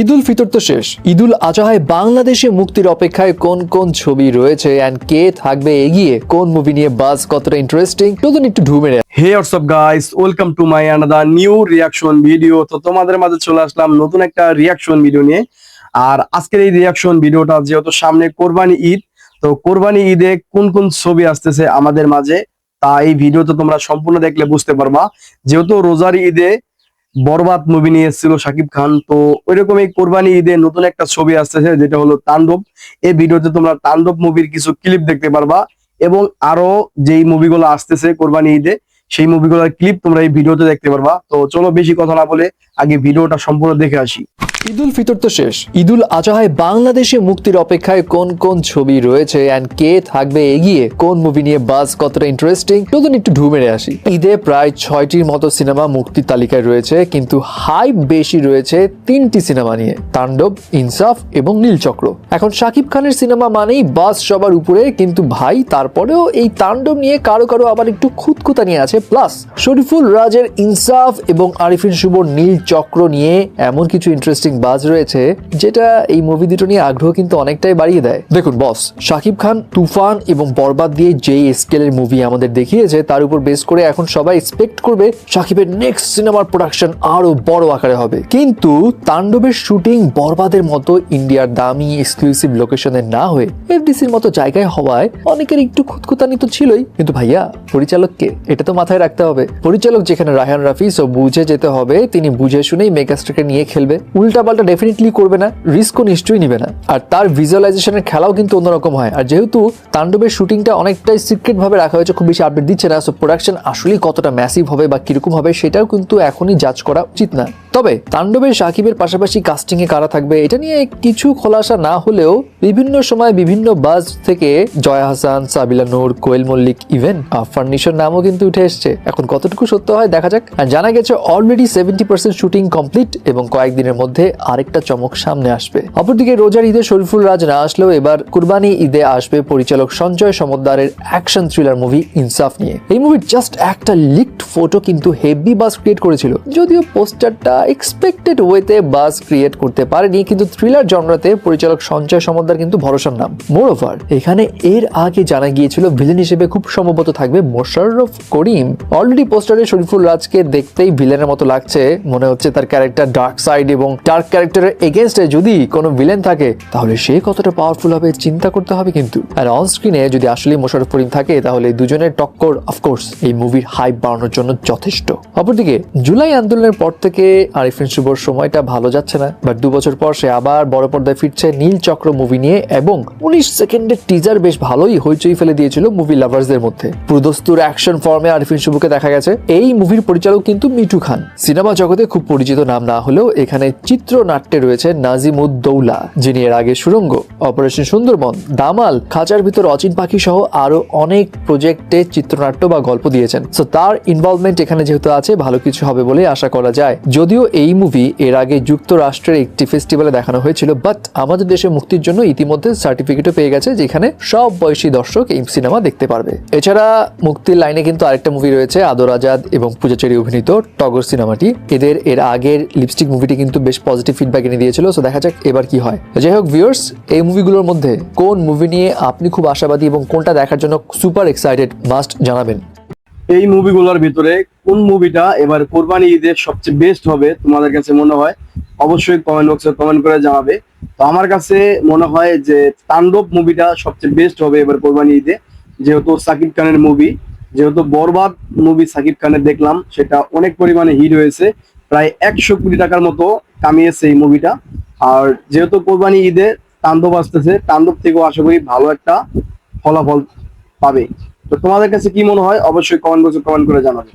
ঈদ উল ফিতর তো শেষ। ঈদ উল আজহায় বাংলাদেশে মুক্তির অপেক্ষায় কোন কোন ছবি রয়েছে অ্যান্ড কে থাকবে এগিয়ে, কোন মুভি নিয়ে বাস কতটা ইন্টারেস্টিং নতুন একটু ঢু মেরে hey what's up guys welcome to my another new reaction video তো তোমাদের মাঝে চলে আসলাম নতুন একটা রিয়াকশন ভিডিও নিয়ে। আর আজকের এই রিয়াকশন ভিডিওটা যেহেতু সামনে কোরবানি ঈদ, তো কোরবানি ঈদে কোন কোন ছবি আসতেছে আমাদের মাঝে, তা এই ভিডিওতে তোমরা সম্পূর্ণ দেখলে বুঝতে পারবা। যেহেতু রোজার ঈদে বরবাদ মুভি নিয়ে এসেছিল শাকিব খান। তো ওইরকম এই কোরবানি ঈদে নতুন একটা ছবি আসতেছে, যেটা হলো তাণ্ডব। এই ভিডিওতে তোমরা তাণ্ডব মুভির কিছু ক্লিপ দেখতে পারবা এবং আরও যেই মুভিগুলো আসতেছে কোরবানি ঈদে, সেই মুভিগুলোর ক্লিপ তোমরা এই ভিডিওতে দেখতে পারবা। তো চলো বেশি কথা না বলে আগে ভিডিওটা সম্পূর্ণ দেখে আসি। ঈদ উল ফিতর তো শেষ। ঈদ উল আজহায় বাংলাদেশে মুক্তির অপেক্ষায় কোন কোন ছবি রয়েছে অ্যান্ড কে থাকবে এগিয়ে, কোন মুভি নিয়ে বাস কতটা ইন্টারেস্টিং নতুন একটু ঢু মেরে আসি। ঈদে প্রায় ছয়টির মতো সিনেমা মুক্তির তালিকায় রয়েছে, কিন্তু হাইপ বেশি রয়েছে তিনটি সিনেমা নিয়ে, তাণ্ডব, ইনসাফ এবং নীলচক্র এখন শাকিব খানের সিনেমা মানেই বাস সবার উপরে, কিন্তু ভাই, তারপরেও এই তাণ্ডব নিয়ে কারও কারও আবার একটু খুঁতখুতা নিয়ে আছে। প্লাস শরীফুল রাজের ইনসাফ এবং আরিফিন শুভর নীল চক্র নিয়ে এমন কিছু ইন্টারেস্টিং বাজ রয়েছে, যেটা এই মুভি দুটো নিয়ে আগ্রহ কিন্তু অনেকটাই বাড়িয়ে দেয়। দেখুন বস শাকিব খান, তুফান এবং বরবাদ দিয়ে যেই স্কেলের মুভি আমাদের দেখিয়েছে, তার উপর বেস করে এখন সবাই এক্সপেক্ট করবে শাকিবের নেক্সট সিনেমার প্রোডাকশন আরও বড় আকারে হবে। কিন্তু তাণ্ডবের শুটিং বরবাদের মতো ইন্ডিয়ার দামি এক্সক্লুসিভ লোকেশনে না হয়ে এফডিসির মতো জায়গায় হওয়ায় অনেকের একটু খুঁতখুতানি তো ছিলই। কিন্তু ভাইয়া, পরিচালককে এটা তো মাথায় রাখতে হবে। পরিচালক যেখানে রায়হান রাফি সো বুঝে যেতে হবে, তিনি বুঝে শুনেই মেগাস্টারকে নিয়ে খেলবে, উল্টাপাল্টা ডেফিনেটলি করবে না রিস্কও নিশ্চয়ই নিবে না। আর তার ভিজুয়ালাইজেশনের খেলাও কিন্তু অন্যরকম হয়। আর যেহেতু তাণ্ডবের শুটিংটা অনেকটাই সিক্রেট ভাবে রাখা হয়েছে, খুব বেশি আপডেট দিচ্ছে না সো প্রোডাকশন আসলেই কতটা ম্যাসিভ হবে বা কীরকম হবে, সেটাও কিন্তু এখনই জাজ করা উচিত না। তবে তাণ্ডবের সাকিবের পাশাপাশি কাস্টিং এ কারা থাকবে, এটা নিয়ে কিছু খোলাসা না হলেও বিভিন্ন সময় বিভিন্ন বাজ থেকে জয়া হাসান, সাবিলা নূর, কোয়েল মল্লিক ইভেন আফার নামও কিন্তু উঠে এসছে। এখন কতটুকু সত্য হয় দেখা যাক। আর জানা গেছে already seventy percent shooting complete এবং কয়েকদিনের মধ্যে আরেকটা চমক সামনে আসবে। অপরদিকে রোজার ঈদে শরীফুল রাজ না আসলেও এবার কুরবানি ঈদে আসবে পরিচালক সঞ্জয় সমদ্দারের অ্যাকশন থ্রিলার মুভি ইনসাফ নিয়ে। এই মুভির জাস্ট একটা লিকড ফটো কিন্তু হেভি বাস ক্রিয়েট করেছিল। যদিও পোস্টারটা এক্সপেক্টেড ওয়েতে বাস ক্রিয়েট করতে পারেনি, কিন্তু থ্রিলার জনরাতে পরিচালক সঞ্জয় সমদ্দার কিন্তু ভরসার নাম। মোর ওভার এখানে এর আগে জানা গিয়েছিল ভিলেন হিসেবে খুব সম্ভবত থাকবে মোশাররফ করিম। অলরেডি পোস্টারে শরীফুল রাজকে দেখতেই ভিলেনের মতো লাগছে। মনে হচ্ছে তার ক্যারেক্টার ডার্ক সাইড এবং ডার্ক ক্যারেক্টারের এগেনস্টে যদি কোনো ভিলেন থাকে, তাহলে সে কতটা পাওয়ারফুল হবে চিন্তা করতে হবে কিন্তু। আর অন স্ক্রিনে যদি আসলে মোশাররফ করিম থাকে, তাহলে দুজনের টক্কর অফকোর্স এই মুভির হাইপ বাড়ানোর জন্য যথেষ্ট। অপরদিকে, জুলাই আন্দোলনের পর থেকে আরিফিন শুভর সময়টা ভালো যাচ্ছে না। বাট দু বছর পর সে আবার বড় পর্দায় ফিরছে নীল চক্র মুভি নিয়ে এবং উনিশ সেকেন্ডের টিজার বেশ ভালোই হইচই ফেলে দিয়েছিল মুভি লাভার্সদের মধ্যে। পুরোদস্তুর অ্যাকশন ফর্মে আরিফিন শুভকে দেখা গেছে। এই মুভির পরিচালক কিন্তু মিঠু খান। সিনেমা জগতে খুব পরিচিত নাম না হলেও এখানে চিত্রনাট্যে রয়েছে নাজিমুদ্দৌলা, যিনি এর আগে সুরঙ্গ অপারেশন সুন্দরবন, দামাল, খাঁচার ভিতর অচিন পাখি সহ আরও অনেক প্রজেক্টে চিত্রনাট্য বা গল্প দিয়েছেন। সো তার ইনভলভমেন্ট এখানে যেহেতু আছে, ভালো কিছু হবে বলে আশা করা যায়। যদিও এই মুভি এর আগে যুক্তরাষ্ট্রের একটি ফেস্টিভ্যালে দেখানো হয়েছিল বাট আমাদের দেশে মুক্তির জন্য ইতিমধ্যে সার্টিফিকেটও পেয়ে গেছে, যেখানে সব বয়সী দর্শক এই সিনেমা দেখতে পারবে। এছাড়া মুক্তির লাইনে কিন্তু আরেকটা মুভি রয়েছে, আদর আজাদ এবং পূজাচেরি অভিনীত টগর সিনেমাটি। এদের, এর আগের লিপস্টিক মুভিটি কিন্তু বেশ পজিটিভ ফিডব্যাক এনে দিয়েছিল সো দেখা যাক এবার কি হয়। যাই হোক ভিউয়ার্স এই মুভিগুলোর মধ্যে কোন মুভি নিয়ে আপনি খুব আশাবাদী এবং কোনটা দেখার জন্য সুপার এক্সাইটেড মাস্ট জানাবেন। এই মুভিগুলোর ভিতরে কোন মুভিটা এবার কোরবানি ঈদের সবচেয়ে বেস্ট হবে তোমাদের কাছে মনে হয়? অবশ্যই কমেন্ট বক্সে কমেন্ট করে জানাবে। তো আমার কাছে মনে হয় যে তাণ্ডব মুভিটা সবচেয়ে বেস্ট হবে এবার কোরবানি ঈদে, যেহেতু সাকিব খানের মুভি। যেহেতু বরবাদ মুভি সাকিব খানের দেখলাম, সেটা অনেক পরিমাণে হিট হয়েছে। প্রায় একশো কোটি টাকার মতো কামিয়েছে এই মুভিটা। আর যেহেতু কোরবানি ঈদে তাণ্ডব আসতেছে, তাণ্ডব থেকেও আশা করি ভালো একটা ফলাফল পাবে। তো তোমাদের কাছে কি মনে হয়? অবশ্যই কমেন্ট বক্সে কমেন্ট করে জানাবে।